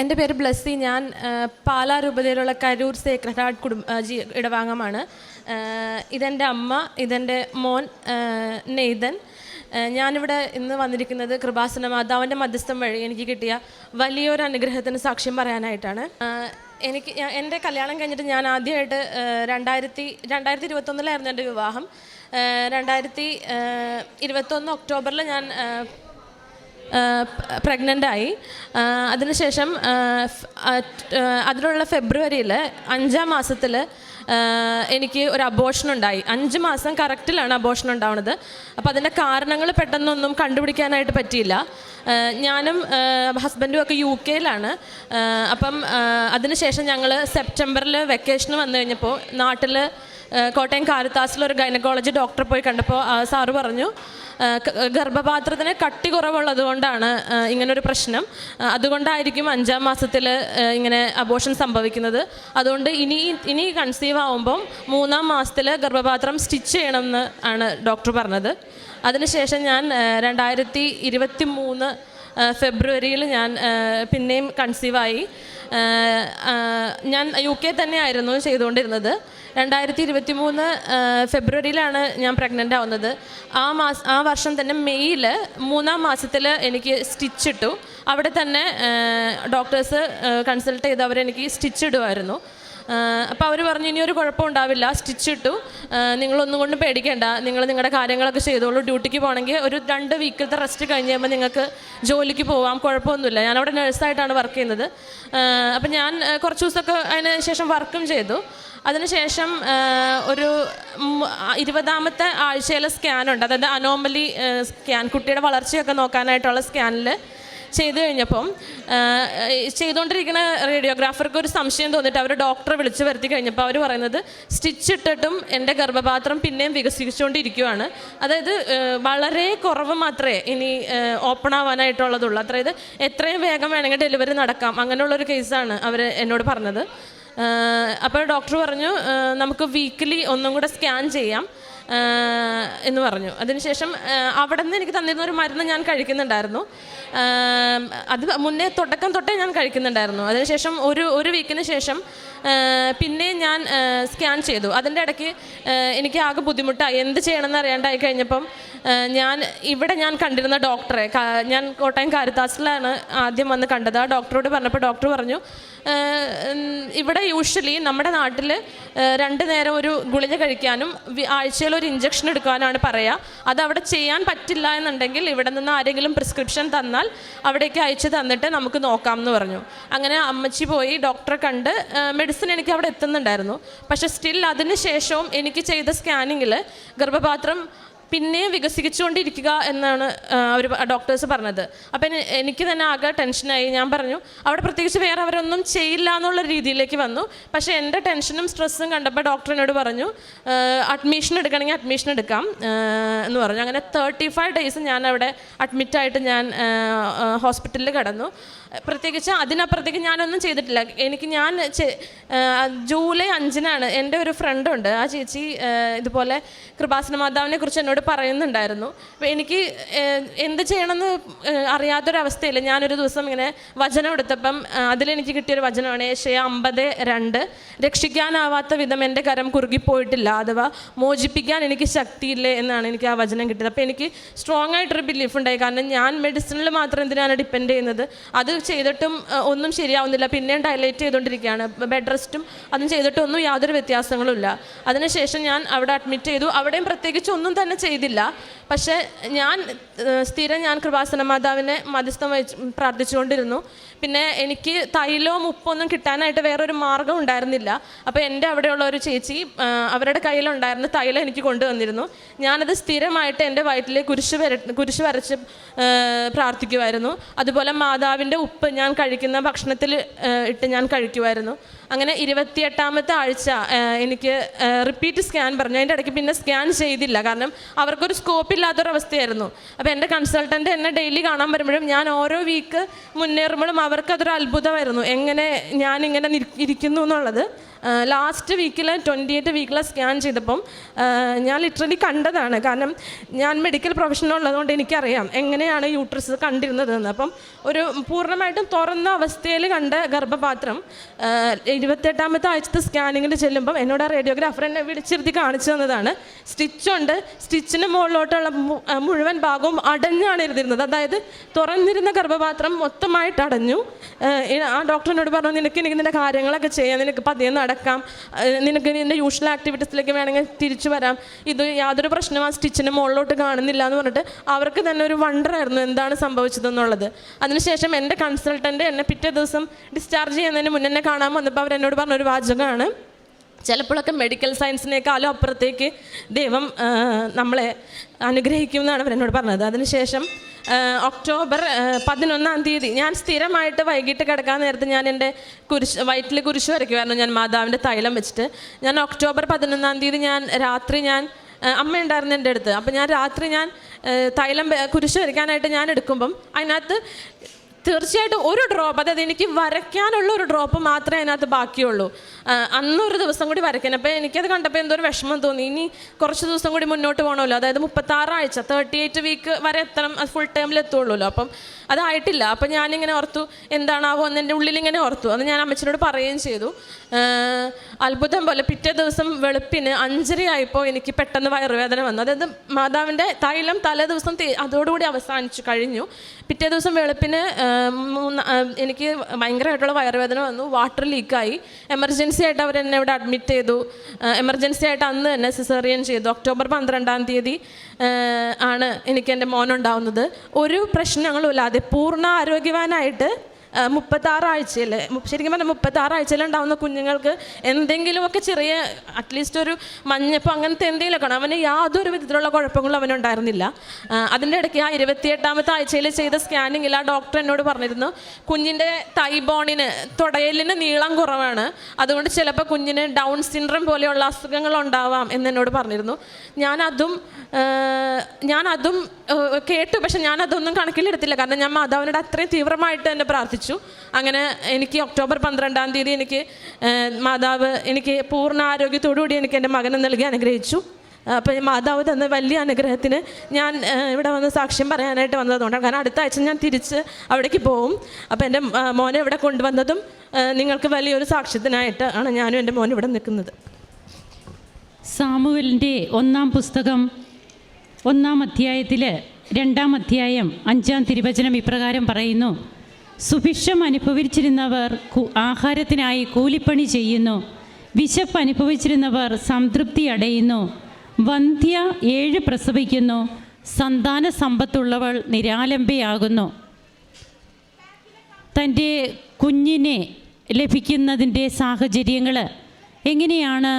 എന്റെ പേര് ബ്ലസ്സി. ഞാൻ പാലാ രൂപതയിലുള്ള കരൂർ സേക്രഡ് ഹാർട്ട് കുടുംബ ജി ഇടവാങ്ങമാണ്. ഇതെന്റെ അമ്മ ഇതെന്റെ മോൻ നെയ്തൻ. ഞാനിവിടെ ഇന്ന് വന്നിരിക്കുന്നത് കൃപാസന മാതാവിന്റെ മധ്യസ്ഥം വഴി എനിക്ക് കിട്ടിയ വലിയൊരു അനുഗ്രഹത്തിന് സാക്ഷ്യം പറയാനായിട്ടാണ്. എനിക്ക് എന്റെ കല്യാണം കഴിഞ്ഞിട്ട് ഞാൻ ആദ്യമായിട്ട് രണ്ടായിരത്തി രണ്ടായിരത്തി ഇരുപത്തൊന്നിലായിരുന്നു എന്റെ വിവാഹം. രണ്ടായിരത്തി ഇരുപത്തൊന്ന് ഒക്ടോബറിൽ ഞാൻ ആ, പ്രഗ്നന്റ് ആയി. അതിനുശേഷം അതിനുള്ള ഫെബ്രുവരിയിൽ അഞ്ചാം മാസത്തിൽ എനിക്ക് ഒരു അബോഷൻ ഉണ്ടായി. അഞ്ച് മാസം കറക്റ്റിലാണ് അബോഷൻ ഉണ്ടാവുന്നത് അപ്പോൾ അതിന്റെ കാരണങ്ങൾ പെട്ടെന്നൊന്നും കണ്ടുപിടിക്കാനായിട്ട് പറ്റിയില്ല. ഞാനും ഹസ്ബൻഡും ഒക്കെ യു കെയിലാണ് അപ്പം അതിനുശേഷം ഞങ്ങൾ സെപ്റ്റംബറിൽ വെക്കേഷന് വന്നു കഴിഞ്ഞപ്പോൾ നാട്ടിൽ കോട്ടയം കാരത്താസിൽ ഒരു ഗൈനക്കോളജി ഡോക്ടറെ പോയി കണ്ടപ്പോൾ സാറ് പറഞ്ഞു ഗർഭപാത്രത്തിന് കട്ടി കുറവുള്ളത് കൊണ്ടാണ് ഇങ്ങനൊരു പ്രശ്നം. അതുകൊണ്ടായിരിക്കും അഞ്ചാം മാസത്തിൽ ഇങ്ങനെ അബോഷൻ സംഭവിക്കുന്നത്. അതുകൊണ്ട് ഇനി ഇനി കൺസീവ് ആവുമ്പം മൂന്നാം മാസത്തിൽ ഗർഭപാത്രം സ്റ്റിച്ച് ചെയ്യണം എന്ന് ആണ് ഡോക്ടർ പറഞ്ഞത്. അതിനുശേഷം ഞാൻ രണ്ടായിരത്തി ഇരുപത്തി മൂന്ന് ഫെബ്രുവരിയിൽ ഞാൻ പിന്നെയും കൺസീവായി ഞാൻ യു കെ തന്നെയായിരുന്നു ചെയ്തുകൊണ്ടിരുന്നത്. രണ്ടായിരത്തി ഇരുപത്തി മൂന്ന് ഫെബ്രുവരിയിലാണ് ഞാൻ പ്രഗ്നന്റ് ആവുന്നത്. ആ മാസ ആ വർഷം തന്നെ മെയ്യിൽ മൂന്നാം മാസത്തിൽ എനിക്ക് സ്റ്റിച്ച് ഇട്ടു. അവിടെ തന്നെ ഡോക്ടേഴ്സ് കൺസൾട്ട് ചെയ്ത് അവരെനിക്ക് സ്റ്റിച്ച് ഇടുമായിരുന്നു. അപ്പോൾ അവർ പറഞ്ഞു ഇനി ഒരു കുഴപ്പം ഉണ്ടാവില്ല സ്റ്റിച്ച് ഇട്ടു. നിങ്ങളൊന്നും കൊണ്ടും പേടിക്കേണ്ട. നിങ്ങൾ നിങ്ങളുടെ കാര്യങ്ങളൊക്കെ ചെയ്തോളൂ. ഡ്യൂട്ടിക്ക് പോകണമെങ്കിൽ ഒരു രണ്ട് വീക്കിലത്തെ റെസ്റ്റ് കഴിഞ്ഞ് കഴിയുമ്പോൾ നിങ്ങൾക്ക് ജോലിക്ക് പോവാം. കുഴപ്പമൊന്നുമില്ല. ഞാൻ അവിടെ നഴ്സായിട്ടാണ് വർക്ക് ചെയ്യുന്നത്. അപ്പം ഞാൻ കുറച്ച് ദിവസമൊക്കെ അതിന് ശേഷം വർക്കും ചെയ്തു. അതിനുശേഷം ഒരു ഇരുപതാമത്തെ ആഴ്ചയിലെ സ്കാനുണ്ട്. അതായത് അനോമലി സ്കാൻ. കുട്ടിയുടെ വളർച്ചയൊക്കെ നോക്കാനായിട്ടുള്ള സ്കാനിൽ ചെയ്തു കഴിഞ്ഞപ്പം ചെയ്തുകൊണ്ടിരിക്കുന്ന റേഡിയോഗ്രാഫർക്ക് ഒരു സംശയം തോന്നിയിട്ട് അവർ ഡോക്ടറെ വിളിച്ച് വരുത്തി കഴിഞ്ഞപ്പോൾ അവർ പറയുന്നത് സ്റ്റിച്ച് ഇട്ടിട്ടും എന്റെ ഗർഭപാത്രം പിന്നെയും വികസിച്ചുകൊണ്ടിരിക്കുകയാണ് അതായത് വളരെ കുറവ് മാത്രമേ ഇനി ഓപ്പൺ ആവാനായിട്ടുള്ളതുള്ളൂ. അതായത് എത്രയും വേഗം വേണമെങ്കിൽ ഡെലിവറി നടക്കാം. അങ്ങനെയുള്ളൊരു കേസാണ് അവർ എന്നോട് പറഞ്ഞത്. അപ്പോൾ ഡോക്ടർ പറഞ്ഞു നമുക്ക് വീക്കിലി ഒന്നും കൂടെ സ്കാൻ ചെയ്യാം. എന്ന് പറഞ്ഞു. അതിനുശേഷം അവിടെ നിന്ന് എനിക്ക് തന്നിരുന്ന ഒരു മരുന്ന് ഞാൻ കഴിക്കുന്നുണ്ടായിരുന്നു. അത് മുന്നേ തുടക്കം തൊട്ടേ ഞാൻ കഴിക്കുന്നുണ്ടായിരുന്നു. അതിനുശേഷം ഒരു ഒരു വീക്കിന് ശേഷം പിന്നെ ഞാൻ സ്കാൻ ചെയ്തു. അതിന്റെ ഇടയ്ക്ക് എനിക്ക് ആകെ ബുദ്ധിമുട്ടായി. എന്ത് ചെയ്യണമെന്ന് അറിയാണ്ടായി കഴിഞ്ഞപ്പം ഞാൻ ഇവിടെ ഞാൻ കണ്ടിരുന്ന ഡോക്ടറെ ഞാൻ കോട്ടയം കാരിത്താസിലാണ് ആദ്യം വന്ന് കണ്ടത്. ആ ഡോക്ടറോട് പറഞ്ഞപ്പോൾ ഡോക്ടർ പറഞ്ഞു ഇവിടെ യൂഷ്വലി നമ്മുടെ നാട്ടിൽ രണ്ട് നേരം ഒരു ഗുളിക കഴിക്കാനും ആഴ്ചയിൽ ഒരു ഇഞ്ചക്ഷൻ എടുക്കാനാണ് പറയുക അത് അവിടെ ചെയ്യാൻ പറ്റില്ല എന്നുണ്ടെങ്കിൽ ഇവിടെ നിന്ന് ആരെങ്കിലും പ്രിസ്ക്രിപ്ഷൻ തന്നാൽ അവിടേക്ക് അയച്ചു തന്നിട്ട് നമുക്ക് നോക്കാം എന്ന് പറഞ്ഞു. അങ്ങനെ അമ്മച്ചി പോയി ഡോക്ടറെ കണ്ട് മെഡിസിൻ എനിക്ക് അവിടെ എത്തുന്നുണ്ടായിരുന്നു. പക്ഷെ സ്റ്റിൽ അതിന് ശേഷവും എനിക്ക് ചെയ്ത സ്കാനിങ്ങിൽ ഗർഭപാത്രം പിന്നെ വികസിച്ചുകൊണ്ടിരിക്കുക എന്നാണ് അവർ ഡോക്ടേഴ്സ് പറഞ്ഞത്. അപ്പം എനിക്ക് തന്നെ ആകെ ടെൻഷനായി ഞാൻ പറഞ്ഞു അവിടെ പ്രത്യേകിച്ച് വേറെ അവരൊന്നും ചെയ്യില്ല എന്നുള്ള രീതിയിലേക്ക് വന്നു. പക്ഷേ എന്റെ ടെൻഷനും സ്ട്രെസ്സും കണ്ടപ്പോൾ ഡോക്ടറിനോട് പറഞ്ഞു അഡ്മിഷൻ എടുക്കണമെങ്കിൽ അഡ്മിഷൻ എടുക്കാം എന്ന് പറഞ്ഞു. അങ്ങനെ തേർട്ടി ഫൈവ് ഡേയ്സ് ഞാൻ അവിടെ അഡ്മിറ്റായിട്ട് ഞാൻ ഹോസ്പിറ്റലിൽ കിടന്നു. പ്രത്യേകിച്ച് അതിനപ്പുറത്തേക്ക് ഞാനൊന്നും ചെയ്തിട്ടില്ല. എനിക്ക് ഞാൻ ജൂലൈ അഞ്ചിനാണ് എന്റെ ഒരു ഫ്രണ്ടുണ്ട് ആ ചേച്ചി ഇതുപോലെ കൃപാസന മാതാവിനെ കുറിച്ച് എന്നോട് പറയുന്നുണ്ടായിരുന്നു. എനിക്ക് എന്ത് ചെയ്യണമെന്ന് അറിയാത്തൊരവസ്ഥയിൽ ഞാനൊരു ദിവസം ഇങ്ങനെ വചനം എടുത്തപ്പം അതിലെനിക്ക് കിട്ടിയൊരു വചനമാണ് ഏഷ്യ അമ്പത് രണ്ട് രക്ഷിക്കാനാവാത്ത വിധം എന്റെ കരം കുറുകിപ്പോയിട്ടില്ല അഥവാ മോചിപ്പിക്കാൻ എനിക്ക് ശക്തിയില്ലേ എന്നാണ് എനിക്ക് ആ വചനം കിട്ടിയത്. അപ്പോൾ എനിക്ക് സ്ട്രോങ് ആയിട്ടൊരു ബിലീഫ് ഉണ്ടായി. കാരണം ഞാൻ മെഡിസിനിൽ മാത്രം എന്തിനാണ് ഡിപ്പെൻഡ് ചെയ്യുന്നത്? അത് ചെയ്തിട്ടും ഒന്നും ശരിയാവുന്നില്ല. പിന്നെയും ഡയലേറ്റ് ചെയ്തുകൊണ്ടിരിക്കുകയാണ്. ബെഡ് റെസ്റ്റും അതും ചെയ്തിട്ടും ഒന്നും യാതൊരു വ്യത്യാസങ്ങളും ഇല്ല അതിനുശേഷം ഞാൻ അവിടെ അഡ്മിറ്റ് ചെയ്തു. അവിടെയും പ്രത്യേകിച്ച് ഒന്നും തന്നെ ചെയ്തില്ല. പക്ഷേ ഞാൻ സ്ഥിരം ഞാൻ കൃപാസന മാതാവിനെ മധ്യസ്ഥം വഹിച്ച് പ്രാർത്ഥിച്ചുകൊണ്ടിരുന്നു. പിന്നെ എനിക്ക് തൈലവും ഉപ്പൊന്നും കിട്ടാനായിട്ട് വേറൊരു മാർഗം ഉണ്ടായിരുന്നില്ല. അപ്പോൾ എന്റെ അവിടെയുള്ള ഒരു ചേച്ചി അവരുടെ കയ്യിലുണ്ടായിരുന്ന തൈലം എനിക്ക് കൊണ്ടുവന്നിരുന്നു. ഞാനത് സ്ഥിരമായിട്ട് എന്റെ വയറ്റിൽ കുരിശ് വര കുരിശ് വരച്ച് പ്രാർത്ഥിക്കുമായിരുന്നു അതുപോലെ മാതാവിന്റെ ഉപ്പ് ഞാൻ കഴിക്കുന്ന ഭക്ഷണത്തിൽ ഇട്ട് ഞാൻ കഴിക്കുമായിരുന്നു അങ്ങനെ ഇരുപത്തിയെട്ടാമത്തെ ആഴ്ച എനിക്ക് റിപ്പീറ്റ് സ്കാൻ പറഞ്ഞു. അതിന്റെ ഇടയ്ക്ക് പിന്നെ സ്കാൻ ചെയ്തില്ല. കാരണം അവർക്കൊരു സ്കോപ്പ് ഇല്ലാത്തൊരവസ്ഥയായിരുന്നു. അപ്പോൾ എന്റെ കൺസൾട്ടന്റ് എന്നെ ഡെയിലി കാണാൻ വരുമ്പോഴും ഞാൻ ഓരോ വീക്ക് മുന്നേറുമ്പോഴും അവർക്കതൊരു അത്ഭുതമായിരുന്നു. എങ്ങനെ ഞാനിങ്ങനെ ഇരിക്കുന്നു എന്നുള്ളത്. ലാസ്റ്റ് വീക്കിൽ ട്വന്റി എയ്റ്റ് വീക്കിൽ സ്കാൻ ചെയ്തപ്പം ഞാൻ ലിറ്ററലി കണ്ടതാണ്. കാരണം ഞാൻ മെഡിക്കൽ പ്രൊഫഷണൽ ഉള്ളതുകൊണ്ട് എനിക്കറിയാം എങ്ങനെയാണ് യൂട്രസ് കണ്ടിരുന്നതെന്ന്. അപ്പം ഒരു പൂർണമായിട്ടും തുറന്ന അവസ്ഥയിൽ കണ്ട ഗർഭപാത്രം ഇരുപത്തെട്ടാമത്തെ ആഴ്ചത്തെ സ്കാനിങ്ങിൽ ചെല്ലുമ്പം എന്നോട് ആ റേഡിയോഗ്രാഫർ എന്നെ വിളിച്ചിരുത്തി കാണിച്ചു തന്നതാണ്. സ്റ്റിച്ചുണ്ട് സ്റ്റിച്ചിന് മുകളിലോട്ടുള്ള മുഴുവൻ ഭാഗവും അടഞ്ഞാണ് ഇരുന്നിരുന്നത്. അതായത് തുറന്നിരുന്ന ഗർഭപാത്രം മൊത്തമായിട്ട് അടഞ്ഞു. ആ ഡോക്ടറിനോട് പറഞ്ഞു നിനക്ക് എനിക്ക് നിന്റെ കാര്യങ്ങളൊക്കെ ചെയ്യാൻ നിനക്ക് പതിയെ നടക്കാം. നിനക്ക് നിന്റെ യൂഷ്വൽ ആക്ടിവിറ്റീസിലേക്ക് വേണമെങ്കിൽ തിരിച്ചു വരാം. ഇത് യാതൊരു പ്രശ്നവും ആ സ്റ്റിച്ചിന് മുകളിലോട്ട് കാണുന്നില്ല എന്ന് പറഞ്ഞിട്ട് അവർക്ക് തന്നെ ഒരു വണ്ടറായിരുന്നു എന്താണ് സംഭവിച്ചതെന്നുള്ളത്. അതിനുശേഷം എന്റെ കൺസൾട്ടന്റ് എന്നെ പിറ്റേ ദിവസം ഡിസ്ചാർജ് ചെയ്യുന്നതിന് മുന്നേ കാണാൻ വന്നപ്പോൾ അവർ അവരെന്നോട് പറഞ്ഞൊരു വാചകമാണ്. ചിലപ്പോഴൊക്കെ മെഡിക്കൽ സയൻസിനേക്കാളും അപ്പുറത്തേക്ക് ദൈവം നമ്മളെ അനുഗ്രഹിക്കും എന്നാണ് അവരെന്നോട് പറഞ്ഞത്. അതിനുശേഷം ഒക്ടോബർ പതിനൊന്നാം തീയതി ഞാൻ സ്ഥിരമായിട്ട് വൈകിട്ട് കിടക്കാൻ നേരത്ത് ഞാൻ എന്റെ കുരിശ് വയറ്റിൽ കുരിശ് വരയ്ക്കുമായിരുന്നു. ഞാൻ മാതാവിന്റെ തൈലം വെച്ചിട്ട് ഞാൻ ഒക്ടോബർ പതിനൊന്നാം തീയതി ഞാൻ രാത്രി ഞാൻ അമ്മ ഉണ്ടായിരുന്നു എന്റെ അടുത്ത്. അപ്പം ഞാൻ രാത്രി ഞാൻ തൈലം കുരിശ് വരയ്ക്കാനായിട്ട് ഞാൻ എടുക്കുമ്പം അതിനകത്ത് തീർച്ചയായിട്ടും ഒരു ഡ്രോപ്പ് അതായത് എനിക്ക് വരയ്ക്കാനുള്ള ഒരു ഡ്രോപ്പ് മാത്രമേ അതിനകത്ത് ബാക്കിയുള്ളൂ. അന്നൊരു ദിവസം കൂടി വരയ്ക്കാൻ. അപ്പോൾ എനിക്കത് കണ്ടപ്പോൾ എന്തോ ഒരു വിഷമം തോന്നി. ഇനി കുറച്ച് ദിവസം കൂടി മുന്നോട്ട് പോകണമല്ലോ അതായത് മുപ്പത്താറാഴ്ച തേർട്ടി എയ്റ്റ് വീക്ക് വരെ എത്തണം അത് ഫുൾ ടൈമിൽ എത്തുള്ളൂല്ലോ. അപ്പം അതായിട്ടില്ല. അപ്പം ഞാനിങ്ങനെ ഓർത്തു എന്താണാവോ എന്ന് എന്റെ ഉള്ളിൽ ഇങ്ങനെ ഓർത്തു. അത് ഞാൻ അമ്മച്ചിനോട് പറയുകയും ചെയ്തു. അത്ഭുതം പോലെ പിറ്റേ ദിവസം വെളുപ്പിന് അഞ്ചരയായപ്പോൾ എനിക്ക് പെട്ടെന്ന് വയറുവേദന വന്നു. അതായത് മാതാവിന്റെ തൈലം തലേ ദിവസം അതോടുകൂടി അവസാനിച്ചു കഴിഞ്ഞു. പിറ്റേ ദിവസം വെളുപ്പിന് എനിക്ക് ഭയങ്കരമായിട്ടുള്ള വയറുവേദന വന്നു. വാട്ടർ ലീക്കായി. എമർജൻസി ആയിട്ട് അവർ എന്നെ ഇവിടെ അഡ്മിറ്റ് ചെയ്തു. എമർജൻസി ആയിട്ട് അന്ന് തന്നെ സിസേറിയൻ ചെയ്തു. ഒക്ടോബർ പന്ത്രണ്ടാം തീയതി ആണ് എനിക്ക് എന്റെ മോനുണ്ടാവുന്നത് ഒരു പ്രശ്നങ്ങളും ഇല്ലാതെ പൂർണ ആരോഗ്യവാനായിട്ട് മുപ്പത്താറാഴ്ചയിൽ ശരിക്കും പറഞ്ഞാൽ മുപ്പത്താറാഴ്ചയിൽ ഉണ്ടാവുന്ന കുഞ്ഞുങ്ങൾക്ക് എന്തെങ്കിലുമൊക്കെ ചെറിയ അറ്റ്ലീസ്റ്റ് ഒരു മഞ്ഞപ്പം അങ്ങനത്തെ എന്തെങ്കിലുമൊക്കെ ആണ് അവന് യാതൊരു വിധത്തിലുള്ള കുഴപ്പങ്ങളും അവനുണ്ടായിരുന്നില്ല. അതിന്റെ ഇടയ്ക്ക് ആ ഇരുപത്തിയെട്ടാമത്തെ ആഴ്ചയിൽ ചെയ്ത സ്കാനിങ്ങിൽ ആ ഡോക്ടർ എന്നോട് പറഞ്ഞിരുന്നു കുഞ്ഞിന്റെ തൈബോണിന് തുടയലിന് നീളം കുറവാണ്. അതുകൊണ്ട് ചിലപ്പോൾ കുഞ്ഞിന് ഡൗൺ സിൻഡ്രം പോലെയുള്ള അസുഖങ്ങൾ ഉണ്ടാവാം എന്നോട് പറഞ്ഞിരുന്നു. ഞാനതും ഞാനതും കേട്ടു. പക്ഷെ ഞാനതൊന്നും കണക്കിലെടുത്തില്ല. കാരണം ഞാൻ മാതാവിനോട് അത്രയും തീവ്രമായിട്ട് തന്നെ പ്രാർത്ഥിച്ചു. അങ്ങനെ എനിക്ക് ഒക്ടോബർ പന്ത്രണ്ടാം തീയതി എനിക്ക് മാതാവ് എനിക്ക് പൂർണ ആരോഗ്യത്തോടുകൂടി എനിക്ക് എന്റെ മകനെ നൽകി അനുഗ്രഹിച്ചു. അപ്പോൾ മാതാവ് തന്ന വലിയ അനുഗ്രഹത്തിന് ഞാൻ ഇവിടെ വന്ന് സാക്ഷ്യം പറയാനായിട്ട് വന്നതുകൊണ്ടാണ്. കാരണം അടുത്ത ആഴ്ച ഞാൻ തിരിച്ച് അവിടേക്ക് പോവും അപ്പോൾ എന്റെ മോനെ ഇവിടെ കൊണ്ടുവന്നതും നിങ്ങൾക്ക് വലിയൊരു സാക്ഷ്യത്തിനായിട്ട് ആണ് ഞാനും എന്റെ മോൻ ഇവിടെ നിൽക്കുന്നത്. സാമുവലിന്റെ ഒന്നാം പുസ്തകം ഒന്നാം അധ്യായത്തിൽ രണ്ടാം അധ്യായം അഞ്ചാം തിരുവചനം ഇപ്രകാരം പറയുന്നു. സുഭിക്ഷം അനുഭവിച്ചിരുന്നവർ ആഹാരത്തിനായി കൂലിപ്പണി ചെയ്യുന്നു. വിശപ്പ് അനുഭവിച്ചിരുന്നവർ സംതൃപ്തി അടയുന്നു. വന്ധ്യ ഏഴ് പ്രസവിക്കുന്നു. സന്താന സമ്പത്തുള്ളവൾ നിരാലംബയാകുന്നു. തന്റെ കുഞ്ഞിനെ ലഭിക്കുന്നതിന്റെ സാഹചര്യങ്ങൾ എങ്ങനെയാണ്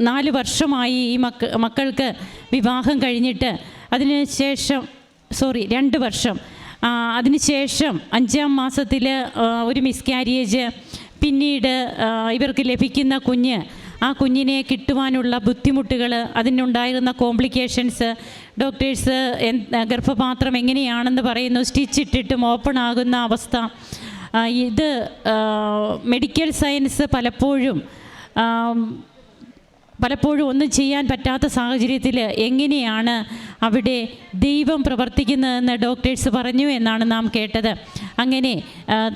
നാല് വർഷമായി ഈ മക്ക മക്കൾക്ക് വിവാഹം കഴിഞ്ഞിട്ട് അതിന് ശേഷം സോറി രണ്ട് വർഷം അതിനുശേഷം അഞ്ചാം മാസത്തിൽ ഒരു മിസ്കാരിയേജ് പിന്നീട് ഇവർക്ക് ലഭിക്കുന്ന കുഞ്ഞ് ആ കുഞ്ഞിനെ കിട്ടുവാനുള്ള ബുദ്ധിമുട്ടുകൾ അതിനുണ്ടായിരുന്ന കോംപ്ലിക്കേഷൻസ് ഡോക്ടേഴ്സ് ഗർഭപാത്രം എങ്ങനെയാണെന്ന് പറയുന്നു സ്റ്റിച്ച് ഇട്ടിട്ടും ഓപ്പൺ ആകുന്ന അവസ്ഥ. ഇത് മെഡിക്കൽ സയൻസ് പലപ്പോഴും പലപ്പോഴും ഒന്നും ചെയ്യാൻ പറ്റാത്ത സാഹചര്യത്തിൽ എങ്ങനെയാണ് അവിടെ ദൈവം പ്രവർത്തിക്കുന്നതെന്ന് ഡോക്ടേഴ്സ് പറഞ്ഞു എന്നാണ് നാം കേട്ടത്. അങ്ങനെ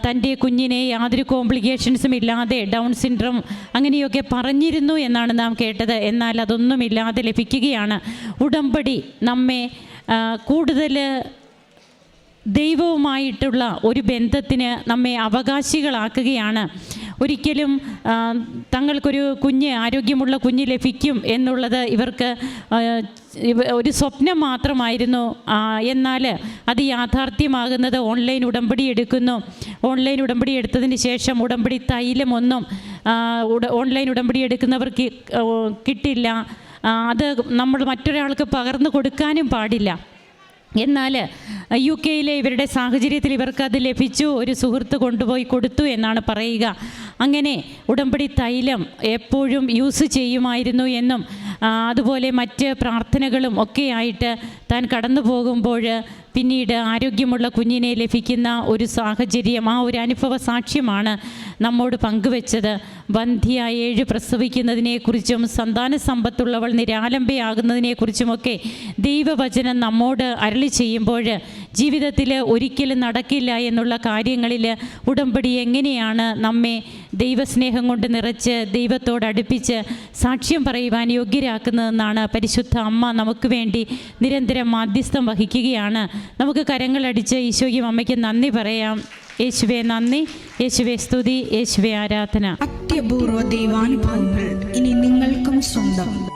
തന്റെ കുഞ്ഞിനെ യാതൊരു കോംപ്ലിക്കേഷൻസും ഇല്ലാതെ ഡൗൺ സിൻഡ്രം അങ്ങനെയൊക്കെ പറഞ്ഞിരുന്നു എന്നാണ് നാം കേട്ടത്. എന്നാൽ അതൊന്നും ഇല്ലാതെ ലഭിക്കുകയാണ്. ഉടമ്പടി നമ്മെ കൂടുതൽ ദൈവവുമായിട്ടുള്ള ഒരു ബന്ധത്തിന് നമ്മെ അവകാശികളാക്കുകയാണ്. ഒരിക്കലും തങ്ങൾക്കൊരു കുഞ്ഞ് ആരോഗ്യമുള്ള കുഞ്ഞ് ലഭിക്കും എന്നുള്ളത് ഇവർക്ക് ഒരു സ്വപ്നം മാത്രമായിരുന്നു. എന്നാൽ അത് യാഥാർത്ഥ്യമാകുന്നത് ഓൺലൈൻ ഉടമ്പടി എടുക്കുന്നു. ഓൺലൈൻ ഉടമ്പടി എടുത്തതിന് ശേഷം ഉടമ്പടി തൈലമൊന്നും ഓൺലൈൻ ഉടമ്പടി എടുക്കുന്നവർക്ക് കിട്ടില്ല. അത് നമ്മൾ മറ്റൊരാൾക്ക് പകർന്നു കൊടുക്കാനും പാടില്ല. എന്നാൽ യു കെയിലെ ഇവരുടെ സാഹചര്യത്തിൽ ഇവർക്ക് അത് ലഭിച്ചു. ഒരു സുഹൃത്ത് കൊണ്ടുപോയി കൊടുത്തു എന്നാണ് പറയുക. അങ്ങനെ ഉടമ്പടി തൈലം എപ്പോഴും യൂസ് ചെയ്യുമായിരുന്നു എന്നും അതുപോലെ മറ്റ് പ്രാർത്ഥനകളും ഒക്കെയായിട്ട് താൻ കടന്നു പോകുമ്പോൾ പിന്നീട് ആരോഗ്യമുള്ള കുഞ്ഞിനെ ലഭിക്കുന്ന ഒരു സാഹചര്യം ആ ഒരു അനുഭവ സാക്ഷ്യമാണ് നമ്മോട് പങ്കുവെച്ചത്. വന്ധ്യ ഏഴ് പ്രസവിക്കുന്നതിനെക്കുറിച്ചും സന്താന സമ്പത്തുള്ളവൾ നിരാലംബയാകുന്നതിനെക്കുറിച്ചുമൊക്കെ ദൈവവചനം നമ്മോട് അരളി ചെയ്യുമ്പോൾ ജീവിതത്തിൽ ഒരിക്കലും നടക്കില്ല എന്നുള്ള കാര്യങ്ങളിൽ ഉടമ്പടി എങ്ങനെയാണ് നമ്മെ ദൈവസ്നേഹം കൊണ്ട് നിറച്ച് ദൈവത്തോട് അടുപ്പിച്ച് സാക്ഷ്യം പറയുവാൻ യോഗ്യരാക്കുന്നതെന്നാണ് പരിശുദ്ധ അമ്മ നമുക്ക് വേണ്ടി നിരന്തരം മാധ്യസ്ഥം വഹിക്കുകയാണ്. നമുക്ക് കരങ്ങളടിച്ച് ഈശോയ്ക്കും അമ്മയ്ക്ക് നന്ദി പറയാം. യേശുവെ നന്ദി. യേശുവെ സ്തുതി. യേശുവെ ആരാധന. അത്യപൂർവ ദൈവാനുഭവങ്ങൾ ഇനി നിങ്ങൾക്കും സ്വന്തം.